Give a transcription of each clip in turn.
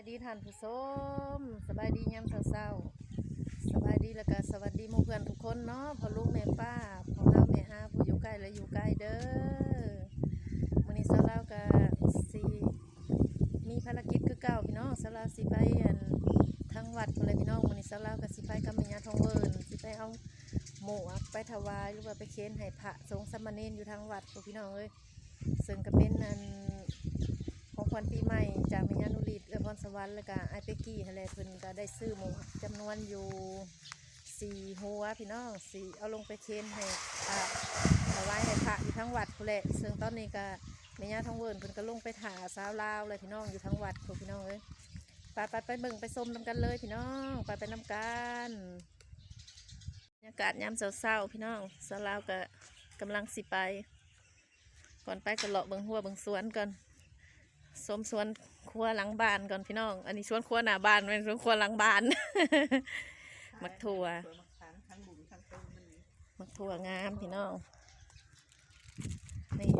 ายดีท่านผู้ชมสบายดียามเช้าๆสบายดีแล้วก็สวัสดีหมู่เพื่อนทุกคนเนาะพ่อลุงแม่ป้าพ่อเฮาแม่ฮาผู้อยู่ใกล้และอยู่ไกลเด้อมื้อนี้สาวลาวก็สิมีภารกิจคือเก่าพี่น้องสาวลาสิไปอันทางวัดพุ่นเลยพี่น้องมื้อนี้สาวลาวก็สิไปกับแม่ย่าทองเวิร์นสิไปเอาหมูอไปถวายหรือว่าไปเค้นให้พระสงฆ์สามเณรอยู่ทางวัดพี่น้องเอ้ยซึ่งก็เป็นอัน ของขวัญปีใหม่จากแม่ยานุรีดเอื้อพรสวรรค์แล้วก็ไอเปกกี้ทะเลเพิ่นก็ได้ซื้อหมูจำนวนอยู่สี่หัวพี่น้องสี่เอาลงไปเคนให้พระเอาไว้ให้พระอยู่ทั้งวัดพุ่นแหละซึ่งตอนนี้ก็แม่ยาท้องเวิร์นเพิ่นก็ลงไปถาสาวลาวเลยพี่น้องอยู่ทั้งวัดพวกพี่น้องเอ้ยไปไปไปเบิ่งไปชมนำกันเลยพี่น้องไปไปนำกันบรรยากาศยามเช้าๆพี่น้องสาวลาวก็กำลังสิไป ก่อนไปก็เลาะเบิ่งหัวเบิ่งสวนก่อน สมสวนครัวหลังบ้านก่อนพี่น้อง อันนี้สวนครัวหน้าบ้านเป็นสวนครัวหลังบ้าน มักถั่วมักถั่วงามพี่น้องนี่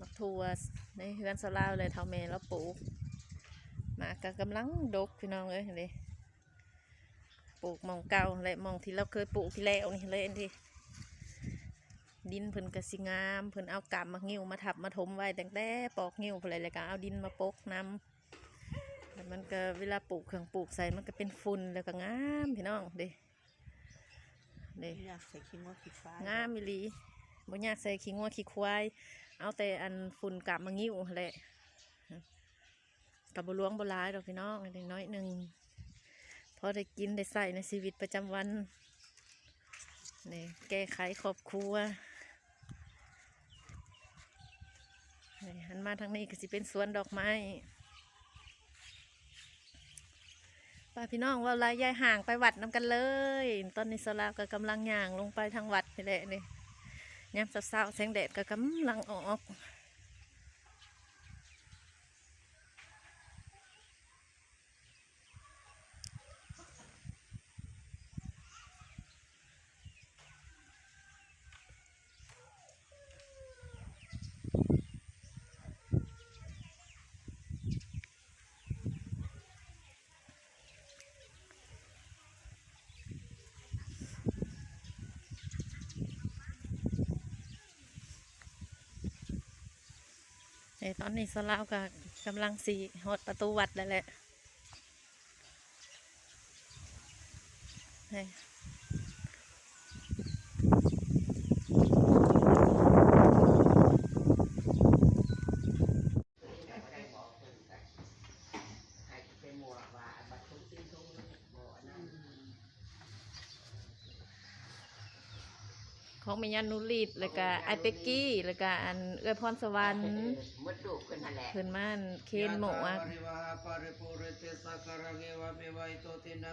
มักถั่วในเฮือนสลาวเลยเท่าแม่แล้วปลูกมากก็กำลังดกพี่น้องเอ้ยเห็นดิปลูกมองเก่าและมองที่เราเคยปลูกที่แล้วนี่เลยอันที่ ดินเพิ่นกสิงามเพิ่นเอากาบมางิ้วมาทับมาถมไว้ตั้งแต่ปอกงิ้วเพิ่นเลยแล้วก็เอาดินมาปกน้ำแล้วมันก็เวลาปลูกเครื่องปลูกใส่มันก็เป็นฝุ่นแล้วก็งามพี่น้องเด้เด้อยากใส่ขี้งวขี้ฟ้างามมิลีบ่อยากใส่ขี้งัวขี้ควายเอาแต่อันฝุ่นกลับมางิ้วหั้นแหละกับบหลวงบหลายดอกพี่น้องเล็กน้อยหนึ่งพอได้กินได้ใส่ในชีวิตประจำวันนี่แก้ไขครอบครัวนี่ หันมาทางนี้ก็สิเป็นสวนดอกไม้ป้าพี่น้องว่าลายยายห่างไปวัดน้ำกันเลย ตอนนี้สลาก็กำลังย่างลงไปทางวัดนี่แหละนี่ยามเช้าๆแสงแดดก็กำลังออก ตอนนี้สลาวก็กำลังสีหดประตูวัดแล้วแหละนี่ เป็นหมวกว่าบัตรทุกสิ่งทุกบ่อนั่น ของแม่ยันนุรีดแล้วก็ไอเป็กกี้แล้วก็อันเอื้อพรสวรรค์มดดูกขึ้นนั่นแหละเพิ่นมาอันเคนหมูอะปริวาปริปุริเตสักการะเกวะเมวัยโตตินา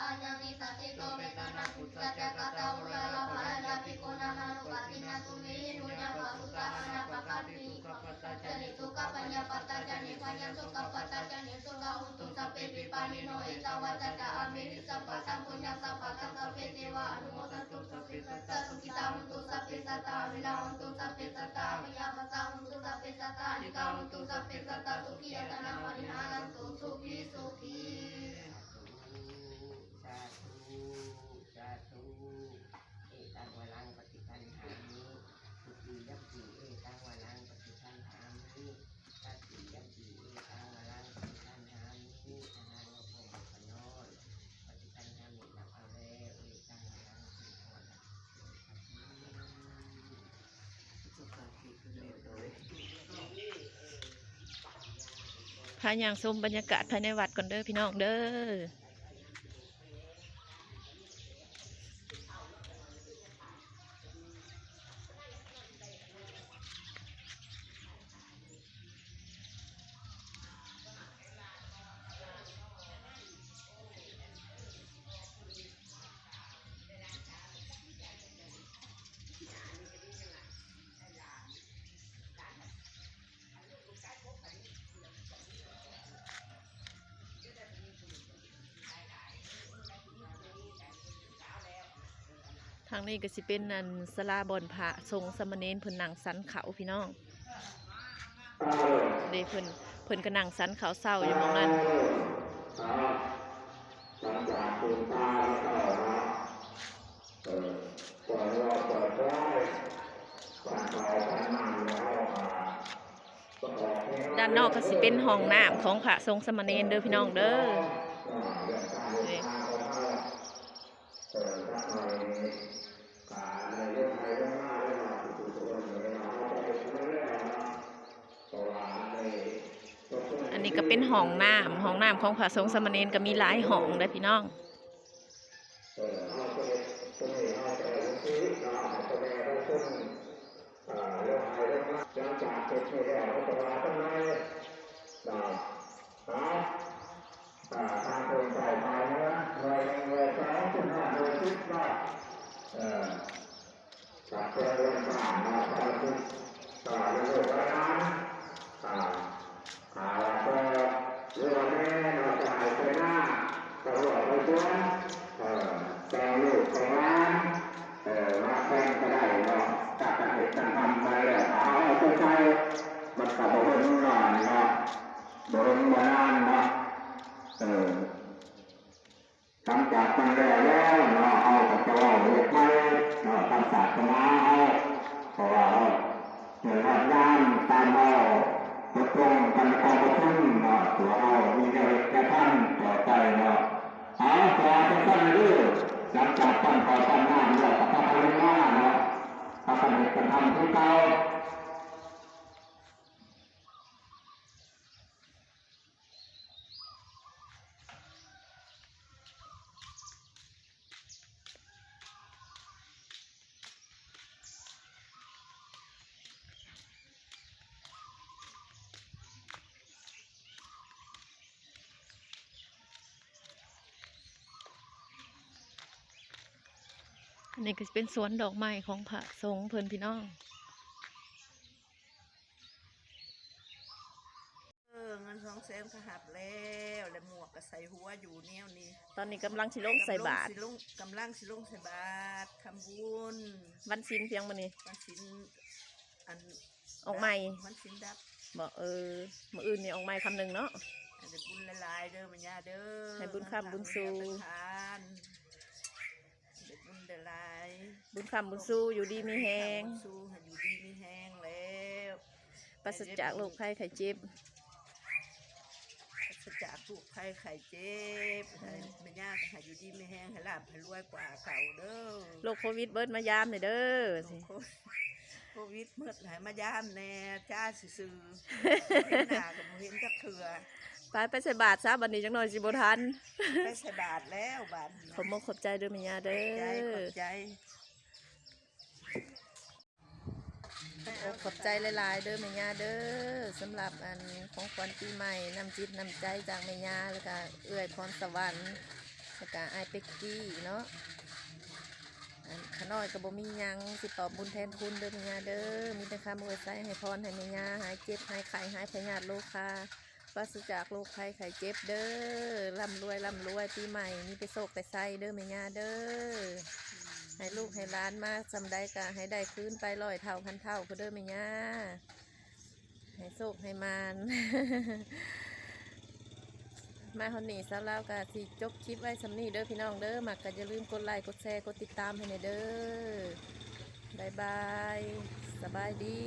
สัพเพสัตตาวิลาหุตุสัพเพสัตตาวิยาปัสสาหุตุสัพเพสัตตานิกาหุตุสัพเพสัตตาสุขียตนาปริหารันตุสุขีสุขี สาธุสาธุเอตังวลังปฏิคันหามิสุขียัมปีเอตังวลังปฏิคันหามิตัตติยัมปีเอตังวลังปฏิคันหามิอาหารวพงพนอนปฏิคันหามินับเอาแล้วเอตังวลังปฏิคันหามิสุขภิคุณโดย พาย่างชมบรรยากาศภายในวัดก่อนเด้อพี่น้องเด้อ ทางนี้ก็สิเป็นนันสลาบอนพระทรงสมเณรเพิ่นนั่งสันเขาพี่น้องเดเพิ่นเพิ่นก็นั่งสันเขาเศร้าอยู่หมองนั้นด้านนอกก็สิเป็นห้องน้ำของพระทรงสมเณรเด้อพี่น้องเด้อนี่อั นนี้ก็เป็นห้องน้ำห้องน้ำของพระสงฆ์สมณีนก็มีหลายห้องเลยพี่น้องแต่ลูกของร้านเออมาแฟนก็ได้เนาะจากการเหตุการณ์ทำมาแล้วเอาเอาใจมันกับบริเวณนานเนาะบริเวณมานานเนาะเออหลัง จากมันแล้วแล้วเนาะเอากับเจ้าเด็กไทยเนาะตามศาสนาเอาเพราะว่าเอาเหนือหัดยานตามเอาตกลงกันความประชุมเนาะตัวเอามีแนวแก้ท่านต่อใจเนาะเอาต่อไปตั้งเรื่องหลังจากตั้งต่อตั้งหน้าเนี่ยพระพัฒนาเนาะพระพัฒนาทำที่เก่า นนี้ก็สิเป็นสวนดอกไม้ของพระทรงเพิ่นพี่น้องเออเงินสองแสนก็หับแล้วแล้วหมวกก็ใส่หัวอยู่แนวนี้ตอนนี้กำลังสิลงใส่บาตรกำลังสิลงกำลังสิลงใส่บาตรทำบุญวันศีลเพียงมื้อนี้วันศิลอันออกใหม่วันศิลดับบ่เออมื้ออื่นนี่ออกใหม่คำหนึงเนาะให้ได้บุญหลายๆเด้อมันยาเด้อให้บุญคำบุญสู่ให้ทานให้ ได้บุญหลายๆบุญคำบุญสู้อยู่ดีมีแฮงสู้ให้อยู่ดีมีแห้งแล้วปราศจากโรคภัยไข้เจ็บปราศจากทุกข์ภัยไข้เจ็บให้แม่ย่าก็ให้อยู่ดีมีแห้งให้ลาบให้รวยกว่าเก่าเด้อโรคโควิดเบิดมายามหน่อยเด้อสิโควิดเมื่อไหร่มายามแน่จ้าซื่อๆเห็นหน้ากับบ่เห็นจักเถื่อ ไปไปใส่บาตรซะบัดนี้จังหน่อยสิบ่ทันไปใส่บาทแล้วบาทขอบมกขอบใจเด้อแม่ย่าเด้ใจขออบใจอกขอบใจหลายๆเด้อแม่ย่าเด้อสำหรับอันของขวัญปีใหม่นำจิตนำใจจากแม่ย่าแล้วก็เอื้อยพรสวรรค์แล้วก็ไอายเป็กกี้เนาะอันขน้อยก็บ่มีหยังสิตอบบุญแทนคุณเด้อแม่ย่าเด้อมีแต่คำอวยใจให้พรให้แม่ย่าหายเจ็บหายไข้หายพยาธิโรคา ปราศจากโรคภัยไข้เจ็บเด้อร่ำรวยร่ำรวยปีใหม่มีไปโศกแต่ไส้เด้อแม่ย่าเด้อให้ลูกให้ร้านมาสำได้กะให้ได้คืนไปร้อยเท่าพันเท่าก็เด้อแม่ย่าให้โชคให้มานมาคนนี้ซะแล้วกะที่จบคลิปไว้สำนีเด้อพี่น้องเด้อมักก็อย่าลืมกดไลค์กดแชร์กดติดตามให้ในเด้อบายบายสบายดี